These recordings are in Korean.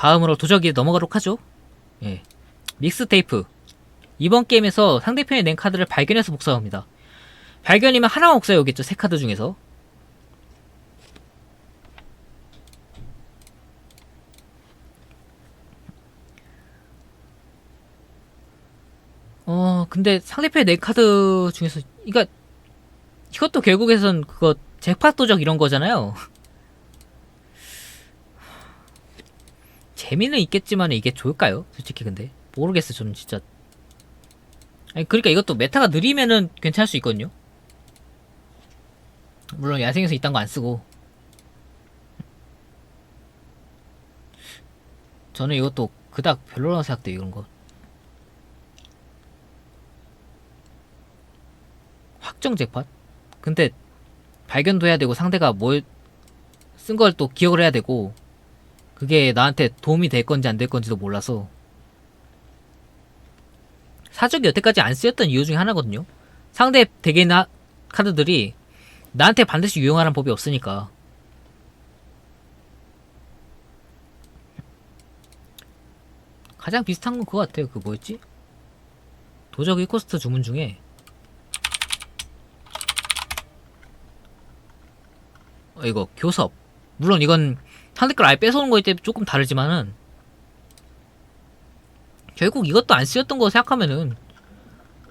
다음으로 도적이 넘어가도록 하죠. 예. 믹스 테이프. 이번 게임에서 상대편이 낸 카드를 발견해서 복사합니다. 발견이면 하나만 복사해오겠죠, 세 카드 중에서. 어, 근데 상대편의 네 카드 중에서, 그니까, 이것도 결국에선 그거, 잭팟 도적 이런 거잖아요. 재미는 있겠지만 이게 좋을까요? 솔직히 근데. 모르겠어, 저는 진짜. 아니, 그러니까 이것도 메타가 느리면은 괜찮을 수 있거든요? 물론 야생에서 이딴 거 안 쓰고. 저는 이것도 그닥 별로라고 생각돼요, 이런 거. 확정 잭팟? 근데 발견도 해야 되고 상대가 뭘 쓴 걸 또 기억을 해야 되고 그게 나한테 도움이 될 건지 안 될 건지도 몰라서 사적이 여태까지 안 쓰였던 이유 중에 하나거든요. 상대 대개인 하- 카드들이 나한테 반드시 유용하는 법이 없으니까. 가장 비슷한 건 그거 같아요. 그 뭐였지? 도적 1코스트 주문 중에 어, 이거 교섭. 물론 이건 상대 걸 아예 뺏어오는 거기 때문에 조금 다르지만은 결국 이것도 안 쓰였던 거 생각하면은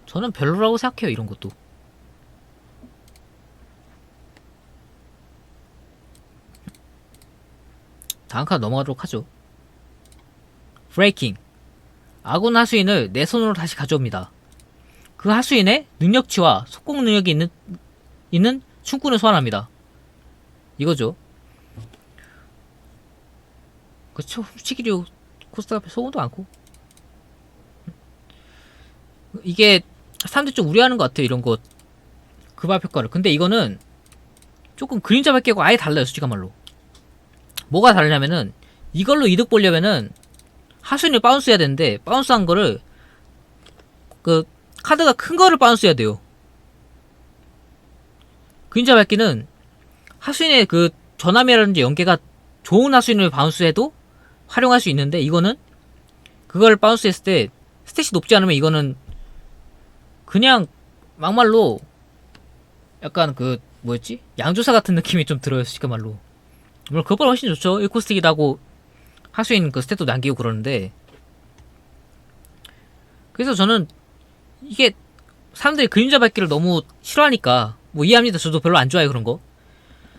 저는 별로라고 생각해요 이런 것도. 다음 카드 넘어가도록 하죠. 브레이킹. 아군 하수인을 내 손으로 다시 가져옵니다. 그 하수인의 능력치와 속공 능력이 있는, 있는 충군을 소환합니다. 이거죠. 그쵸. 후치기류 코스트 앞에 소금도 많고. 이게 사람들이 좀 우려하는 것 같아요. 이런 거. 그밥 효과를. 근데 이거는 조금 그림자 밝기하고 아예 달라요. 솔직한 말로. 뭐가 다르냐면은 이걸로 이득 보려면은 하수인을 바운스 해야 되는데 바운스 한 거를 그 카드가 큰 거를 바운스 해야 돼요. 그림자 밝기는 하수인의 그 전함이라든지 연계가 좋은 하수인을 바운스 해도 활용할 수 있는데 이거는 그걸 바운스 했을 때 스탯이 높지 않으면 이거는 그냥 막말로 약간 그 뭐였지? 양조사 같은 느낌이 좀 들어요 솔직한 말로. 물론 그것보다 훨씬 좋죠. 1코스틱이다 하고 하수인 그 스탯도 남기고 그러는데. 그래서 저는 이게 사람들이 그림자 밝기를 너무 싫어하니까 뭐 이해합니다. 저도 별로 안 좋아해요 그런 거.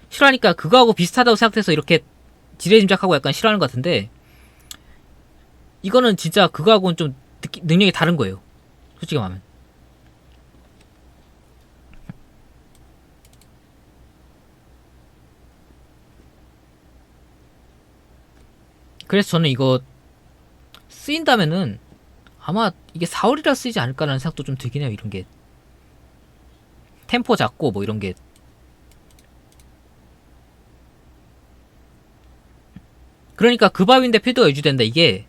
싫어하니까 그거하고 비슷하다고 생각해서 이렇게 지레짐작하고 약간 싫어하는 것 같은데 이거는 진짜 그거하고는 좀 느끼- 능력이 다른 거예요. 솔직히 말하면. 그래서 저는 이거 쓰인다면은 아마 이게 4월이라 쓰이지 않을까라는 생각도 좀 들긴 해요. 이런 게 템포 잡고 뭐 이런 게 그러니까 그 바위인데 필드가 유지된다 이게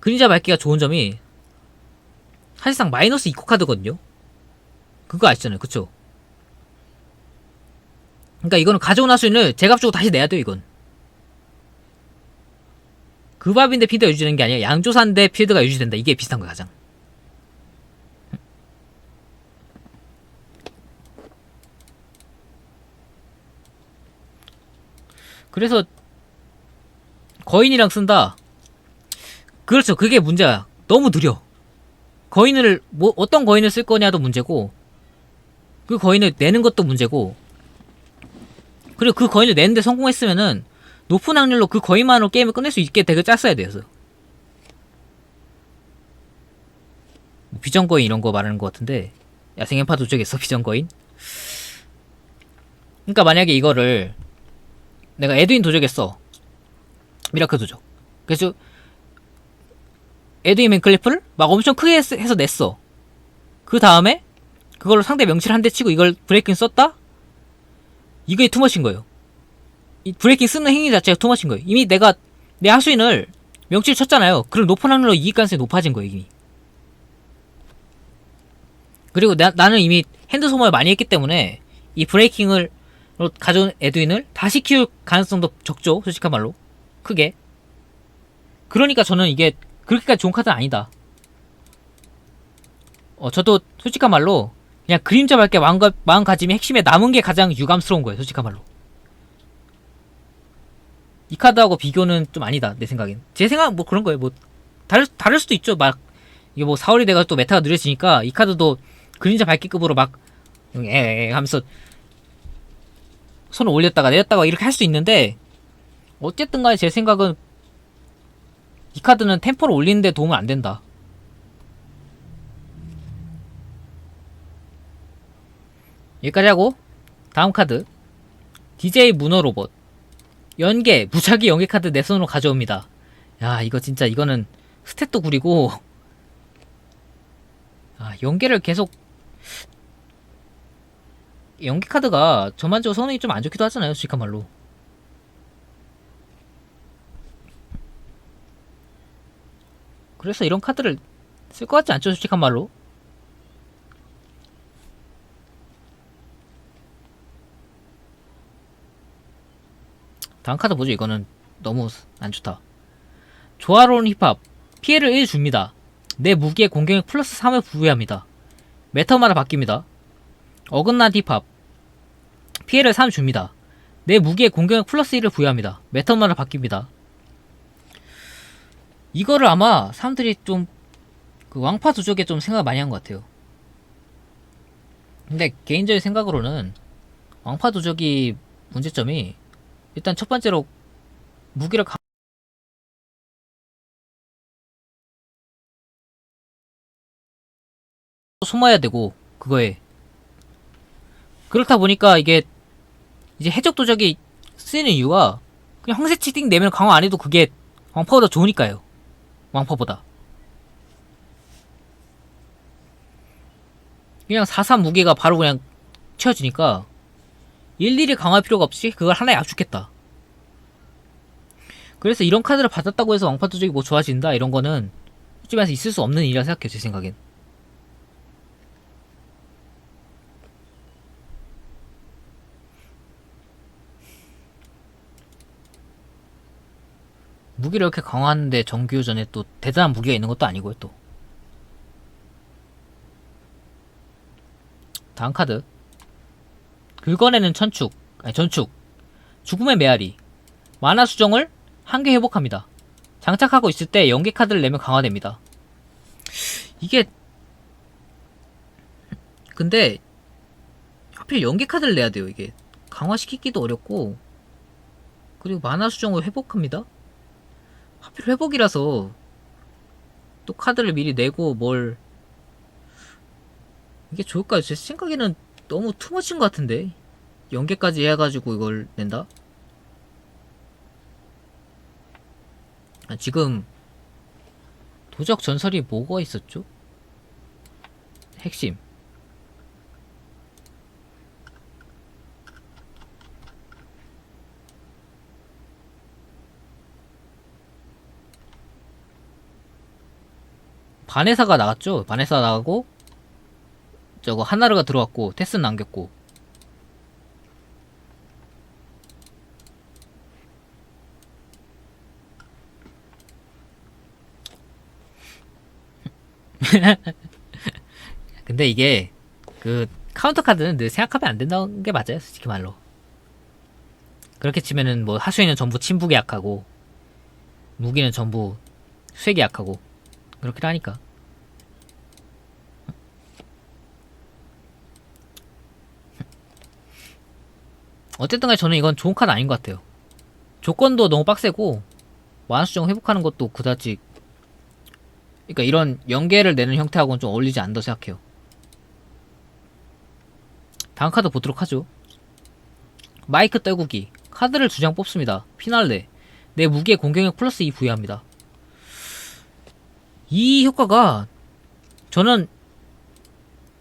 그림자 밝기가 좋은 점이 사실상 마이너스 2코 카드거든요. 그거 아시잖아요. 그쵸? 그러니까 이거는 가져온 하수인을 제값 주고 다시 내야 돼요 이건. 그 밥인데 필드가 유지되는 게 아니라 양조사인데 필드가 유지된다. 이게 비슷한 거야 가장. 그래서 거인이랑 쓴다. 그렇죠. 그게 문제야. 너무 느려. 거인을 뭐 어떤 거인을 쓸 거냐도 문제고 그 거인을 내는 것도 문제고 그리고 그 거인을 내는데 성공했으면은 높은 확률로 그 거인만으로 게임을 끝낼 수 있게 되게 짰어야 돼요. 뭐 비전 거인 이런 거 말하는 것 같은데 야생 엠파 도적에서 비전 거인? 그러니까 만약에 이거를 내가 에드윈 도적했어 미라클 도적. 그래서 에드윈 맨클리프를 막 엄청 크게 했- 해서 냈어. 그 다음에 그걸로 상대 명치를 한 대 치고 이걸 브레이킹 썼다? 이게 투머신 거예요. 이 브레이킹 쓰는 행위 자체가 투머신 거예요. 이미 내가 내 하수인을 명치를 쳤잖아요. 그럼 높은 확률로 이익 가능성이 높아진 거예요, 이미. 그리고 나, 나는 이미 핸드 소모를 많이 했기 때문에 이 브레이킹을 로 가져온 에드윈을 다시 키울 가능성도 적죠. 솔직한 말로. 크게. 그러니까 저는 이게 그렇게까지 좋은 카드는 아니다. 어, 저도 솔직한 말로 그냥 그림자 밝게 마음가, 마음가짐이 핵심에 남은 게 가장 유감스러운 거예요. 솔직한 말로. 이 카드하고 비교는 좀 아니다. 내 생각엔. 제 생각 뭐 그런 거예요. 뭐 다를 다를 수도 있죠. 막 이게 뭐 4월이 돼가 또 메타가 느려지니까 이 카드도 그림자 밝기급으로 막 에에 하면서 손을 올렸다가 내렸다가 이렇게 할 수 있는데 어쨌든 간에 제 생각은 이 카드는 템포를 올리는데 도움은 안 된다. 여기까지 하고 다음 카드. DJ 문어 로봇. 연계 무작위 연계 카드 내 손으로 가져옵니다. 야 이거 진짜 이거는 스탯도 구리고. 아 연계를 계속. 연계 카드가 전반적으로 성능이 좀 안 좋기도 하잖아요 솔직한 말로 그래서 이런 카드를 쓸 것 같지 않죠 솔직한 말로? 다음 카드 뭐죠. 이거는 너무 안 좋다. 조화로운 힙합. 피해를 1 줍니다. 내 무기에 공격력 플러스 3을 부여합니다. 메타마다 바뀝니다. 어긋난 힙합. 피해를 3 줍니다. 내 무기에 공격력 플러스 1을 부여합니다. 메타마다 바뀝니다 이거를 아마 사람들이 좀 그 왕파 두족에 좀 생각 많이 한 것 같아요. 근데 개인적인 생각으로는 왕파 두족이 문제점이 일단 첫 번째로 무기를 가... 숨어야 되고 그거에. 그렇다 보니까 이게 이제 해적 도적이 쓰이는 이유가 그냥 황새 치팅 내면 강화 안 해도 그게 왕파보다 좋으니까요 왕파보다 그냥 4-3 무게가 바로 그냥 채워지니까 일일이 강화할 필요가 없이 그걸 하나에 압축했다. 그래서 이런 카드를 받았다고 해서 왕파 도적이 뭐 좋아진다 이런 거는 솔직히 말해서 있을 수 없는 일이라 생각해요 제 생각엔. 무기를 이렇게 강화하는데 정규전에 또 대단한 무기가 있는 것도 아니고요 또. 다음 카드. 긁어내는 천축, 아니 전축, 죽음의 메아리, 만화 수정을 한 개 회복합니다. 장착하고 있을 때 연계 카드를 내면 강화됩니다. 이게 근데 하필 연계 카드를 내야 돼요. 이게 강화시키기도 어렵고 그리고 만화 수정을 회복합니다. 하필 회복이라서 또 카드를 미리 내고 뭘 이게 좋을까요? 제 생각에는 너무 투머치인 것 같은데 연계까지 해가지고 이걸 낸다? 아, 지금 도적 전설이 뭐가 있었죠? 핵심 바네사가 나갔죠? 바네사 나가고 저거 하나르가 들어왔고 테스는 남겼고. 근데 이게 그 카운터 카드는 늘 생각하면 안 된다는 게 맞아요 솔직히 말로. 그렇게 치면은 뭐 하수인은 전부 침북에 약하고 무기는 전부 수액에 약하고 그렇게 하니까 어쨌든 간에 저는 이건 좋은 카드 아닌 것 같아요. 조건도 너무 빡세고 완수정 회복하는 것도 그다지 그러니까 이런 연계를 내는 형태하고는 좀 어울리지 않다고 생각해요. 다음 카드 보도록 하죠. 마이크 떨구기 카드를 두 장 뽑습니다. 피날레 내 무기의 공격력 플러스 2 부여합니다. 이 효과가 저는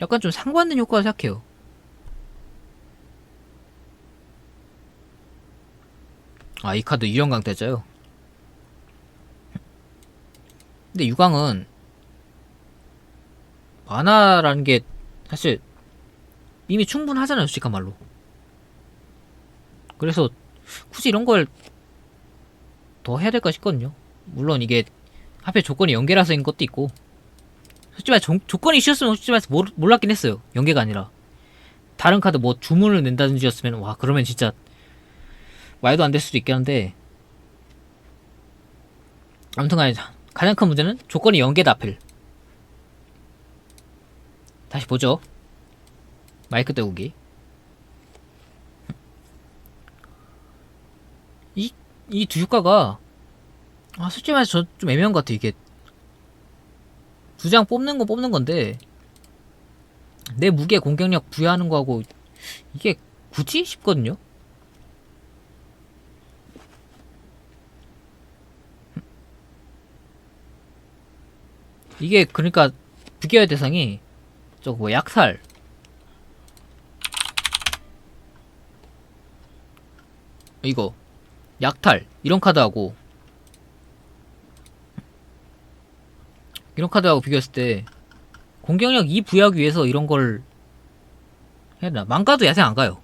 약간 좀 상반된 효과라 생각해요. 아, 이 카드 유령강 되죠요 근데 유강은 만화라는 게 사실 이미 충분하잖아요, 솔직한 말로. 그래서 굳이 이런 걸 더 해야 될까 싶거든요. 물론 이게 하필 조건이 연계라서인 것도 있고. 솔직히 말 조, 조건이 쉬웠으면 솔직히 말해서 몰, 몰랐긴 했어요. 연계가 아니라. 다른 카드 뭐 주문을 낸다든지였으면 와 그러면 진짜 말도 안 될 수도 있겠는데. 아무튼간에 가장 큰 문제는 조건이 연계다 하필. 다시 보죠. 마이크 떼우기. 이 이두 효과가 아 솔직히 말해서 저 좀 애매한 것 같아 이게. 두 장 뽑는 건 뽑는 건데 내 무게 공격력 부여하는 거하고 이게 굳이 싶거든요? 이게 그러니까 비교할 대상이 저거 뭐 약살. 이거 약탈 이런 카드하고 이런 카드하고 비교했을 때 공격력 2 부여하기 위해서 이런 걸 해야 되나? 망가도 야생 안 가요.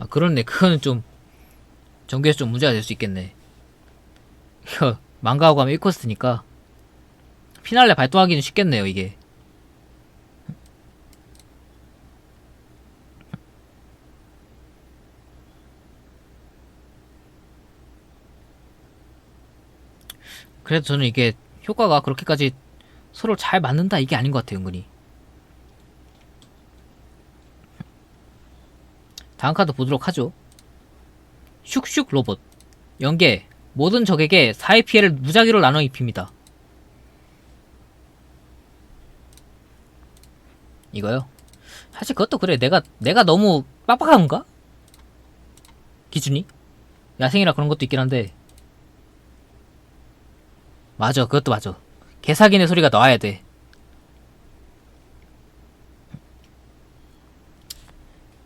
아 그렇네. 그거는 좀 전개에서 좀 문제가 될 수 있겠네. 이거 망가하고 가면 1코스트니까 피날레 발동하기는 쉽겠네요 이게. 그래서 저는 이게 효과가 그렇게까지 서로 잘 맞는다 이게 아닌 것 같아요 은근히. 다음 카드 보도록 하죠. 슉슉 로봇. 연계. 모든 적에게 4의 피해를 무작위로 나눠 입힙니다. 이거요? 사실 그것도 그래. 내가 내가 너무 빡빡한가? 기준이? 야생이라 그런 것도 있긴 한데 맞아 그것도 맞아. 개사기네 소리가 나와야 돼.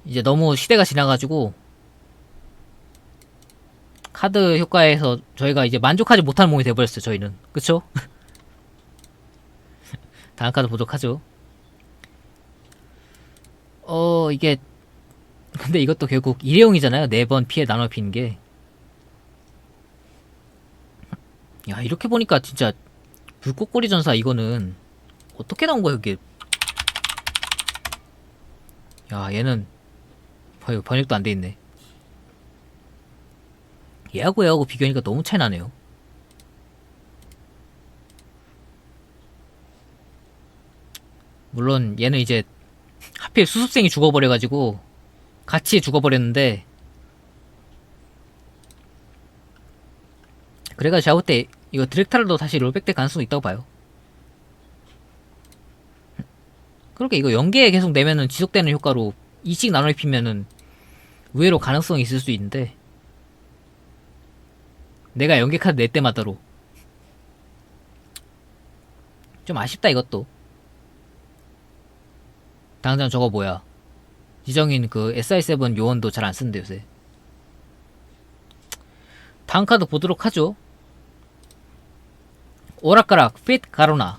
이제 너무 시대가 지나가지고 카드 효과에서 저희가 이제 만족하지 못하는 몸이 돼버렸어요 저희는. 그쵸? 다음 카드 보도록 하죠. 어 이게 근데 이것도 결국 일회용이잖아요. 네 번 피해 나눠 피는 게 야 이렇게 보니까 진짜 불꽃꼬리 전사 이거는 어떻게 나온 거야 이게? 야 얘는 번- 번역도 안 돼 있네. 얘하고 얘하고 비교하니까 너무 차이 나네요. 물론 얘는 이제 하필 수습생이 죽어버려가지고 같이 죽어버렸는데 그래가 볼때 이거 드렉타르도 다시 롤백 될 가능성이 있다고 봐요. 그렇게 이거 연계에 계속 내면은 지속되는 효과로 2씩 나눠 입히면은 의외로 가능성이 있을 수 있는데 내가 연계 카드 낼 때마다로. 좀 아쉽다 이것도. 당장 저거 뭐야. 지정인 그 SI7 요원도 잘 안 쓰는데 요새. 다음 카드 보도록 하죠 오락가락 핏 가로나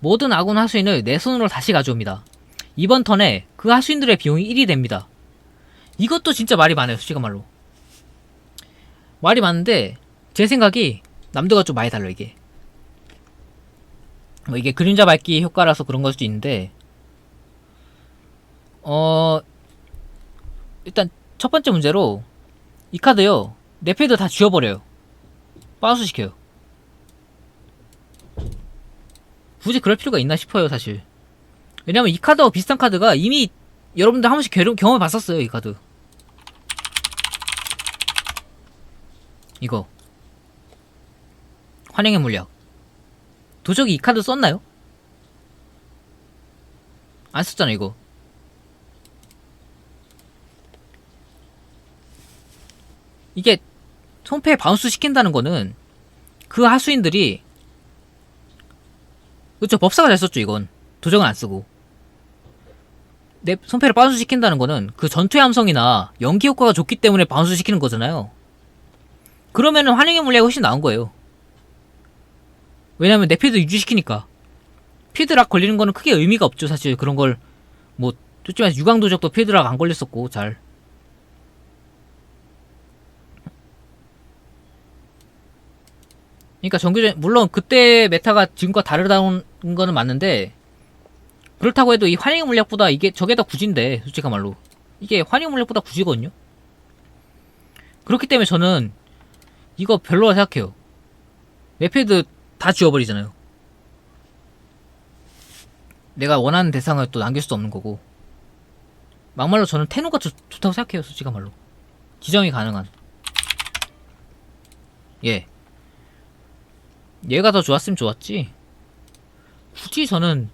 모든 아군 하수인을 내 손으로 다시 가져옵니다. 이번 턴에 그 하수인들의 비용이 1이 됩니다. 이것도 진짜 말이 많아요, 솔직히 말로. 말이 많은데 제 생각이 남들과 좀 많이 달라 이게. 뭐 이게 그림자 밝기 효과라서 그런 걸 수도 있는데 어 일단 첫 번째 문제로 이 카드요 내 패드 다 지워버려요. 바운스 시켜요. 굳이 그럴 필요가 있나 싶어요, 사실. 왜냐면 이 카드와 비슷한 카드가 이미 여러분들 한 번씩 경험, 경험해 봤었어요, 이 카드. 이거. 환영의 물약. 도적이 이 카드 썼나요? 안 썼잖아, 이거. 이게 손패 바운스 시킨다는 거는 그 하수인들이 그쵸 법사가 잘 썼죠 이건. 도적은 안 쓰고. 내 손패를 바운스 시킨다는 거는 그 전투의 함성이나 연기 효과가 좋기 때문에 바운스 시키는 거잖아요. 그러면은 환영의 물약이 훨씬 나은 거예요. 왜냐면 내 피드 유지시키니까. 피드락 걸리는 거는 크게 의미가 없죠 사실. 그런 걸 뭐 솔직히 말해서 유광도적도 피드락 안 걸렸었고 잘. 그러니까 정규전 물론 그때 메타가 지금과 다르다는 거는 맞는데 그렇다고 해도 이 환영 물약보다 이게 저게 더 굳인데 솔직한 말로 이게 환영 물약보다 굳이거든요. 그렇기 때문에 저는 이거 별로라 생각해요. 맵패드 다 지워버리잖아요. 내가 원하는 대상을 또 남길 수도 없는 거고 막말로 저는 테누가 좋, 좋다고 생각해요 솔직한 말로 지정이 가능한 예 얘가 더 좋았으면 좋았지 굳이 저는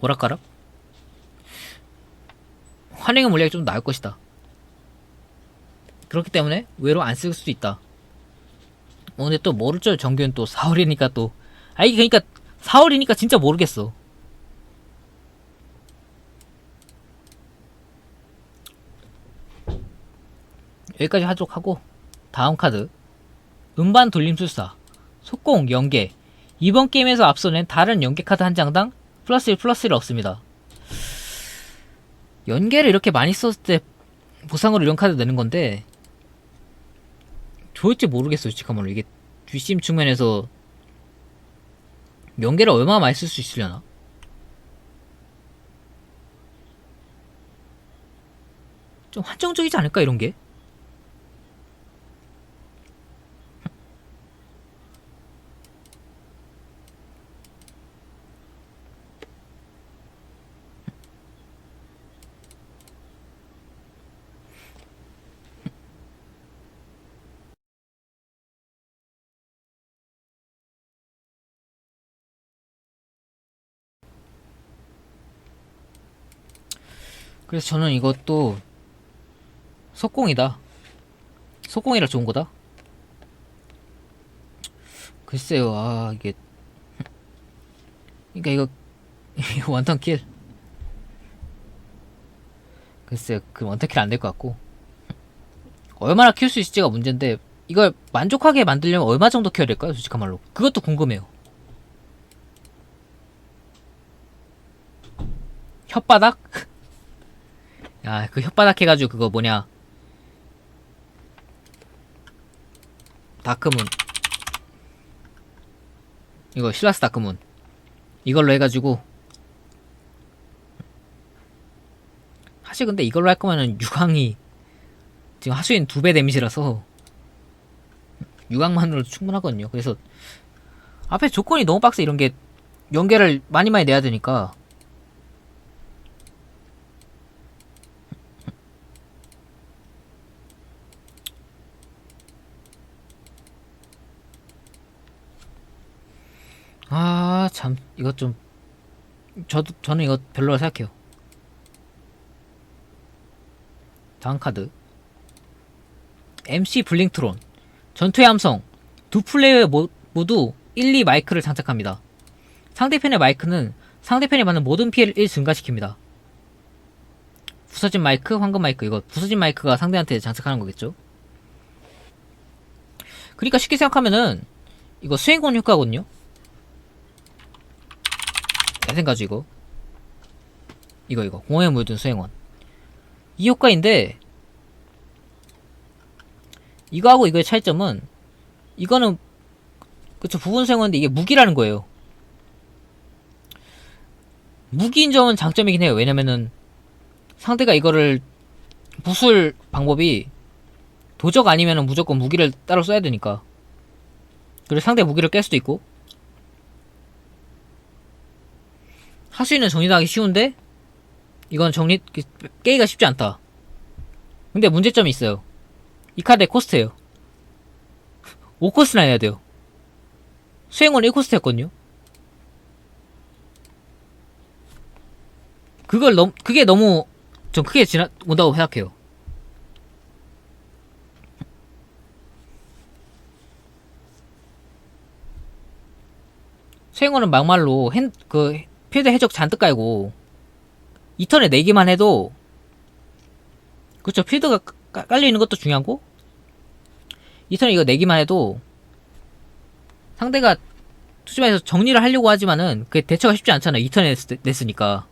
뭐랄까라 환영의 물약이 좀 나을 것이다. 그렇기 때문에 의외로 안 쓸 수도 있다. 어, 근데 또 모르죠. 정규는 또 4월이니까 또. 아 이게 그니까 4월이니까 진짜 모르겠어. 여기까지 하도록 하고 다음 카드. 음반 돌림술사. 속공 연계 이번 게임에서 앞서는 다른 연계 카드 한 장당 플러스 1 플러스 1 없습니다. 연계를 이렇게 많이 썼을 때 보상으로 이런 카드 내는 건데 좋을지 모르겠어요 솔직한 말로. 이게 뒷심 측면에서 연계를 얼마나 많이 쓸 수 있으려나? 좀 한정적이지 않을까 이런 게 그래서 저는 이것도 속공이다. 속공이라 좋은 거다. 글쎄요, 아 이게 그러니까 이거 이거 원턴 킬. 글쎄요, 그 원턴 킬 안 될 것 같고 얼마나 키울 수 있을지가 문제인데 이걸 만족하게 만들려면 얼마 정도 키워야 될까요? 솔직한 말로 그것도 궁금해요. 혓바닥? 야, 그 혓바닥 해가지고 그거 뭐냐. 다크문. 이거 실라스 다크문. 이걸로 해가지고. 사실 근데 이걸로 할 거면은 유광이 지금 하수인 두 배 데미지라서 유광만으로도 충분하거든요. 그래서 앞에 조건이 너무 빡세 이런 게 연계를 많이 많이 내야 되니까 아, 참, 이것 좀, 저도, 저는 이거 별로라 생각해요. 다음 카드. MC 블링트론. 전투의 함성. 두 플레이어 모, 모두 1, 2 마이크를 장착합니다. 상대편의 마이크는 상대편이 받는 모든 피해를 1 증가시킵니다. 부서진 마이크, 황금 마이크, 이거 부서진 마이크가 상대한테 장착하는 거겠죠? 그러니까 쉽게 생각하면은, 이거 수행권 효과거든요? 내 생각이 이거 이거 이거. 공허에 물든 수행원. 이 효과인데 이거하고 이거의 차이점은 이거는 그쵸 부분 수행원인데 이게 무기라는 거예요. 무기인 점은 장점이긴 해요. 왜냐면은 상대가 이거를 부술 방법이 도적 아니면은 무조건 무기를 따로 써야 되니까. 그리고 상대 무기를 깰 수도 있고 하수인은 정리하기 쉬운데 이건 정리 깨기가 쉽지 않다. 근데 문제점이 있어요. 이 카드의 코스트예요. 5코스나 해야 돼요. 수행원 1코스트였거든요. 그걸 너무 그게 너무 좀 크게 지나 온다고 생각해요. 수행원은 막말로 핸, 그 필드 해적 잔뜩 깔고 2턴에 내기만 해도 그쵸 필드가 까- 깔려있는 것도 중요하고 2턴에 이거 내기만 해도 상대가 투심에서 정리를 하려고 하지만은 그게 대처가 쉽지 않잖아 2턴에 냈으니까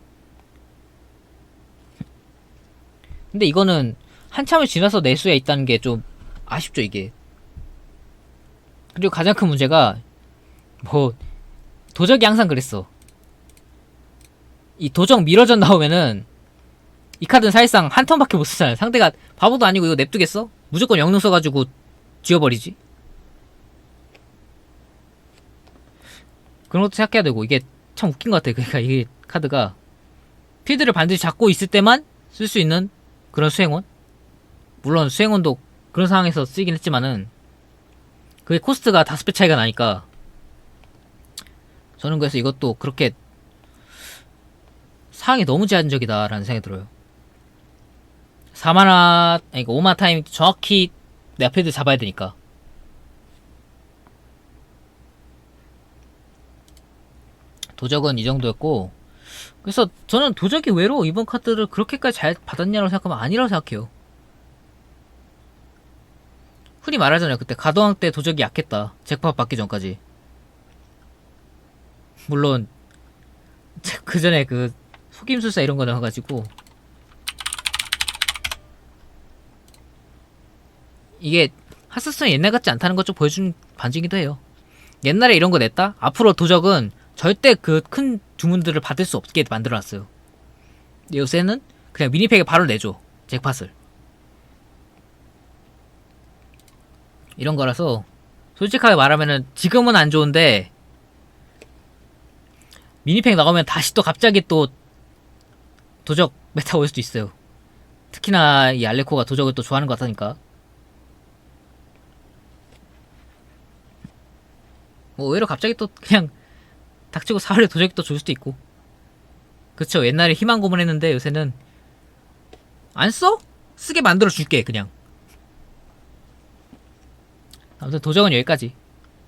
근데 이거는 한참을 지나서 낼 수야 있다는 게 좀 아쉽죠 이게 그리고 가장 큰 문제가 뭐 도적이 항상 그랬어. 이 도적 미러전 나오면은 이 카드는 사실상 한 턴밖에 못 쓰잖아요. 상대가 바보도 아니고 이거 냅두겠어? 무조건 영능 써가지고 지워버리지. 그런 것도 생각해야 되고 이게 참 웃긴 것 같아. 그러니까 이게 카드가 필드를 반드시 잡고 있을 때만 쓸 수 있는 그런 수행원. 물론 수행원도 그런 상황에서 쓰이긴 했지만은 그게 코스트가 다섯 배 차이가 나니까 저는 그래서 이것도 그렇게 상황이 너무 제한적이다라는 생각이 들어요. 4만화, 아니, 5만 타임 정확히 내 앞에도 잡아야 되니까. 도적은 이 정도였고, 그래서 저는 도적이 외로 이번 카드를 그렇게까지 잘 받았냐고 생각하면 아니라고 생각해요. 흔히 말하잖아요. 그때 가도왕 때 도적이 약했다. 잭팟 받기 전까지. 물론, 그 전에 그 속임술사 이런 거 나와가지고, 이게 하스스톤이 옛날 같지 않다는 것 좀 보여준 반증이기도 해요. 옛날에 이런 거 냈다? 앞으로 도적은 절대 그 큰 주문들을 받을 수 없게 만들어놨어요. 요새는 그냥 미니팩에 바로 내줘. 잭팟을. 이런 거라서 솔직하게 말하면은 지금은 안 좋은데 미니팩 나오면 다시 또 갑자기 또 도적 메타 올 수도 있어요. 특히나 이 알레코가 도적을 또 좋아하는 것 같으니까. 뭐 오히려 갑자기 또 그냥 닥치고 사흘에 도적이 또줄 수도 있고 그쵸 옛날에 희망 고문했는데 요새는 안 써? 쓰게 만들어 줄게 그냥 아무튼 도적은 여기까지